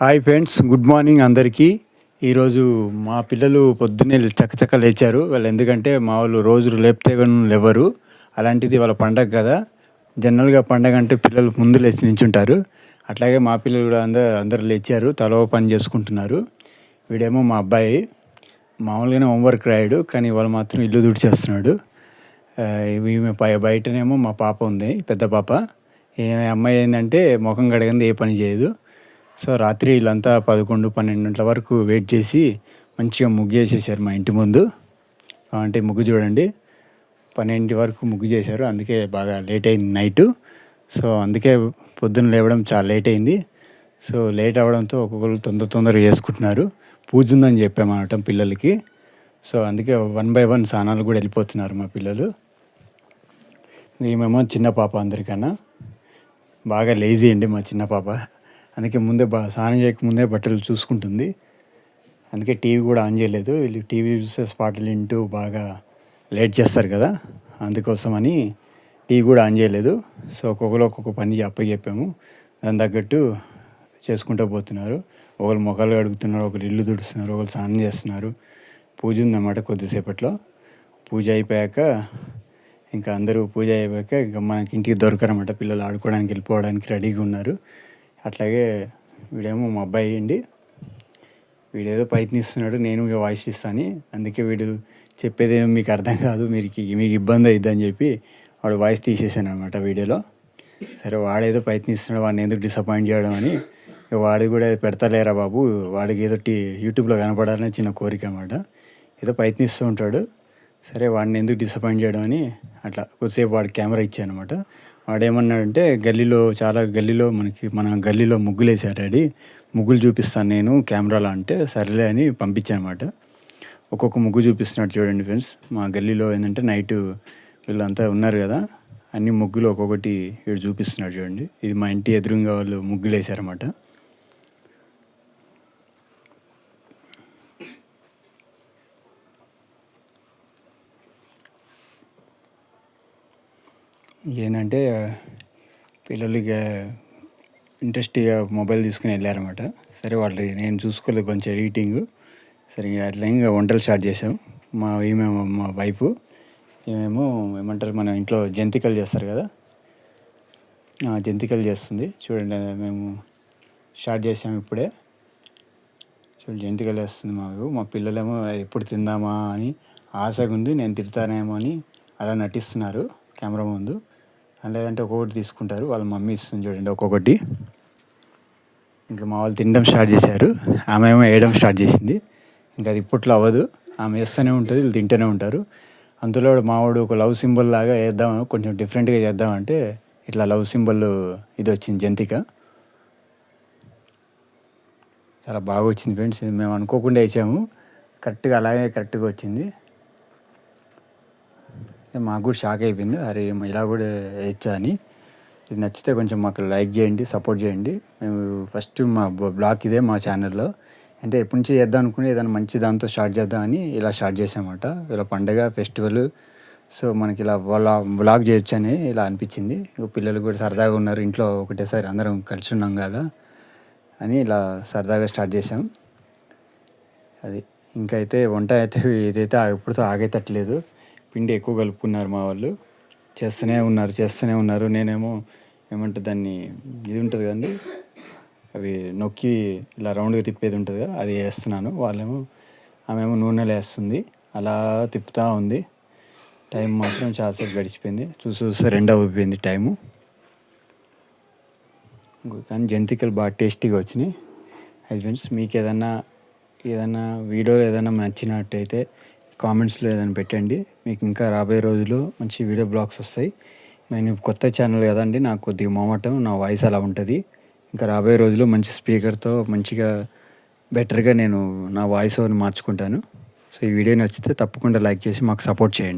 Hi friends good morning అందరికీ. ఈరోజు మా పిల్లలు పొద్దున్నే చక్కచక్క లేచారు. వాళ్ళు ఎందుకంటే మా వాళ్ళు రోజు లేపితే లేవరు. అలాంటిది వాళ్ళ పండగ కదా. జనరల్గా పండగ అంటే పిల్లలు ముందు లేచి నించుంటారు. అట్లాగే మా పిల్లలు కూడా అందరు అందరు లేచారు. తలో పని చేసుకుంటున్నారు. వీడేమో మా అబ్బాయి. మామూలుగానే హోంవర్క్ రాయడు కానీ వాళ్ళు మాత్రం ఇల్లు దుడిచేస్తున్నాడు. ఈమె బయటనేమో మా పాప ఉంది పెద్ద పాప. ఏ అమ్మాయి ఏంటంటే ముఖం కడగంది ఏ పని చేయదు. సో రాత్రి వీళ్ళంతా పదకొండు పన్నెండు గంటల వరకు వెయిట్ చేసి మంచిగా ముగ్గు వేసేసారు మా ఇంటి ముందు. అంటే ముగ్గు చూడండి. పన్నెండు వరకు ముగ్గు చేశారు. అందుకే బాగా లేట్ అయింది నైట్ సో అందుకే పొద్దున్న లేవడం చాలా లేట్ అయింది. సో లేట్ అవ్వడంతో ఒక్కొక్కరు తొందర తొందరగా చేసుకుంటున్నారు. పూజ ఉందని చెప్పామన్నమాట పిల్లలకి. సో అందుకే వన్ బై వన్ స్నానాలు కూడా వెళ్ళిపోతున్నారు మా పిల్లలు. ఈమెమో చిన్న పాప అందరికన్నా. బాగా లేజీ అండి మా చిన్న పాప. అందుకే ముందే బా స్నానం చేయకముందే బట్టలు చూసుకుంటుంది. అందుకే టీవీ కూడా ఆన్ చేయలేదు. వీళ్ళు టీవీ చూసే పాటలు వింటూ బాగా లేట్ చేస్తారు కదా. అందుకోసమని టీవీ కూడా ఆన్ చేయలేదు. సో ఒక్కొక్కరు ఒక్కొక్క పని చెప్పాము. దాని తగ్గట్టు చేసుకుంటూ పోతున్నారు. ఒకరు మొక్కలు కడుగుతున్నారు ఒకరు ఇల్లు తుడుస్తున్నారు ఒకరు స్నానం చేస్తున్నారు. పూజ ఉందన్నమాట కొద్దిసేపట్లో. పూజ అయిపోయాక ఇంకా అందరూ పూజ అయిపోయాక ఇంకా మనకి ఇంటికి దొరకరన్నమాట. పిల్లలు ఆడుకోవడానికి వెళ్ళిపోవడానికి రెడీగా ఉన్నారు. అట్లాగే వీడేమో మా అబ్బాయి అండి. వీడేదో ప్రయత్నిస్తున్నాడు నేను వాయిస్ ఇస్తాను అందుకే వీడు చెప్పేది ఏమో మీకు అర్థం కాదు మీరు మీకు ఇబ్బంది అవుద్దని చెప్పి వాడు వాయిస్ తీసేసాను అనమాట వీడియోలో. సరే వాడేదో ప్రయత్నిస్తున్నాడు వాడిని ఎందుకు డిసప్పాయింట్ చేయడం అని. వాడు కూడా పెడతలేరా బాబు వాడికి ఏదో టీ యూట్యూబ్లో కనపడాలని చిన్న కోరిక అనమాట ఏదో ప్రయత్నిస్తూ ఉంటాడు. సరే వాడిని ఎందుకు డిసప్పాయింట్ చేయడం అని అట్లా కొద్దిసేపు వాడికి కెమెరా ఇచ్చాను అనమాట వాడేమన్నాడంటే గల్లీలో చాలా గల్లీలో మనకి మన గల్లీలో ముగ్గులు డాడీ. ముగ్గులు చూపిస్తాను నేను కెమెరాలో అంటే సరేలే అని పంపించాను అనమాట ఒక్కొక్క ముగ్గు చూపిస్తున్నాడు చూడండి ఫ్రెండ్స్. మా గల్లీలో ఏంటంటే నైట్ వీళ్ళంతా ఉన్నారు కదా అన్ని ముగ్గులు ఒక్కొక్కటి వీడు చూపిస్తున్నాడు చూడండి. ఇది మా ఇంటి ఎదురుగా వాళ్ళు ముగ్గులు వేసారన్నమాట ఏంటంటే పిల్లలు ఇక ఇంట్రెస్ట్గా మొబైల్ తీసుకుని వెళ్ళారన్నమాట. సరే వాళ్ళు నేను చూసుకోలేదు కొంచెం ఎడిటింగ్. సరే అట్లా ఇంకా వంటలు స్టార్ట్ చేసాం మా ఈమె మా వైఫ్. ఏమేమో ఏమంటారు మన ఇంట్లో జంతికలు చేస్తారు కదా? జంతికలు చేస్తుంది. చూడండి మేము స్టార్ట్ చేసాము ఇప్పుడే. చూడండి జంతికలు వేస్తుంది మాకు. మా పిల్లలేమో ఎప్పుడు తిందామా? అని ఆశగా ఉంది. నేను తిడతానేమో అని అలా నటిస్తున్నారు కెమెరా ముందు. లేదంటే ఒక్కొక్కటి తీసుకుంటారు. వాళ్ళ మమ్మీ ఇస్తుంది చూడండి ఒక్కొక్కటి. ఇంకా మా వాళ్ళు తినడం స్టార్ట్ చేశారు. ఆమె ఏమో వేయడం స్టార్ట్ చేసింది. ఇంకా అది ఇప్పట్లో అవ్వదు. ఆమె వేస్తూనే ఉంటుంది వీళ్ళు తింటూనే ఉంటారు. అందులో మావాడు ఒక లవ్ సింబల్ లాగా వేద్దాం కొంచెం డిఫరెంట్గా చేద్దామంటే ఇట్లా లవ్ సింబల్ ఇది వచ్చింది జంతిక. చాలా బాగా వచ్చింది ఫ్రెండ్స్ మేము అనుకోకుండా వేసాము. కరెక్ట్గా అలాగే కరెక్ట్గా వచ్చింది. మాకు కూడా షాక్ అయిపోయింది. అరే ఇలా కూడా వేయచ్చా అని. ఇది నచ్చితే కొంచెం మాకు లైక్ చేయండి సపోర్ట్ చేయండి. మేము ఫస్ట్ మా బ్లాగ్ ఇదే మా ఛానల్లో అంటే ఎప్పటి నుంచి చేద్దాం అనుకుంటే ఏదైనా మంచి దాంతో స్టార్ట్ చేద్దామని ఇలా స్టార్ట్ చేసామన్నమాట ఇలా పండగ ఫెస్టివల్ సో మనకి ఇలా వాళ్ళ బ్లాగ్ చేయొచ్చు అని ఇలా అనిపించింది. పిల్లలు కూడా సరదాగా ఉన్నారు ఇంట్లో ఒకటేసారి అందరం కలిసి ఉన్నాం కదా అని ఇలా సరదాగా స్టార్ట్ చేసాం అది. ఇంకైతే వంట అయితే ఇదైతే ఎప్పుడుతో ఆగేటట్లేదు. పిండి ఎక్కువ కలుపుకున్నారు మా వాళ్ళు. చేస్తూనే ఉన్నారు చేస్తూనే ఉన్నారు. నేనేమో ఏమంటే దాన్ని ఇది ఉంటుంది కదండి? అవి నొక్కి ఇలా రౌండ్గా తిప్పేది ఉంటుంది కదా అది వేస్తున్నాను. వాళ్ళేమో ఆమెమో నూనెలో వేస్తుంది. అలా తిప్పుతూ ఉంది. టైం మాత్రం చాలాసేపు గడిచిపోయింది. చూసి చూస్తే రెండో అయిపోయింది టైము. కానీ జంతికలు బాగా టేస్టీగా వచ్చినాయి. హస్బెండ్స్ మీకు ఏదన్నా ఏదన్నా వీడియోలో ఏదైనా నచ్చినట్టయితే కామెంట్స్లో ఏదైనా పెట్టండి. మీకు ఇంకా రాబోయే రోజులు మంచి వీడియో బ్లాగ్స్ వస్తాయి. నేను కొత్త ఛానల్ కదండి నాకు కొద్దిగా మొమటం నా వాయిస్ అలా ఉంటుంది. ఇంకా రాబోయే రోజులు మంచి స్పీకర్తో మంచిగా బెటర్గా నేను నా వాయిస్ ఓవర్ని మార్చుకుంటాను. సో ఈ వీడియో నచ్చితే తప్పకుండా లైక్ చేసి మాకు సపోర్ట్ చేయండి.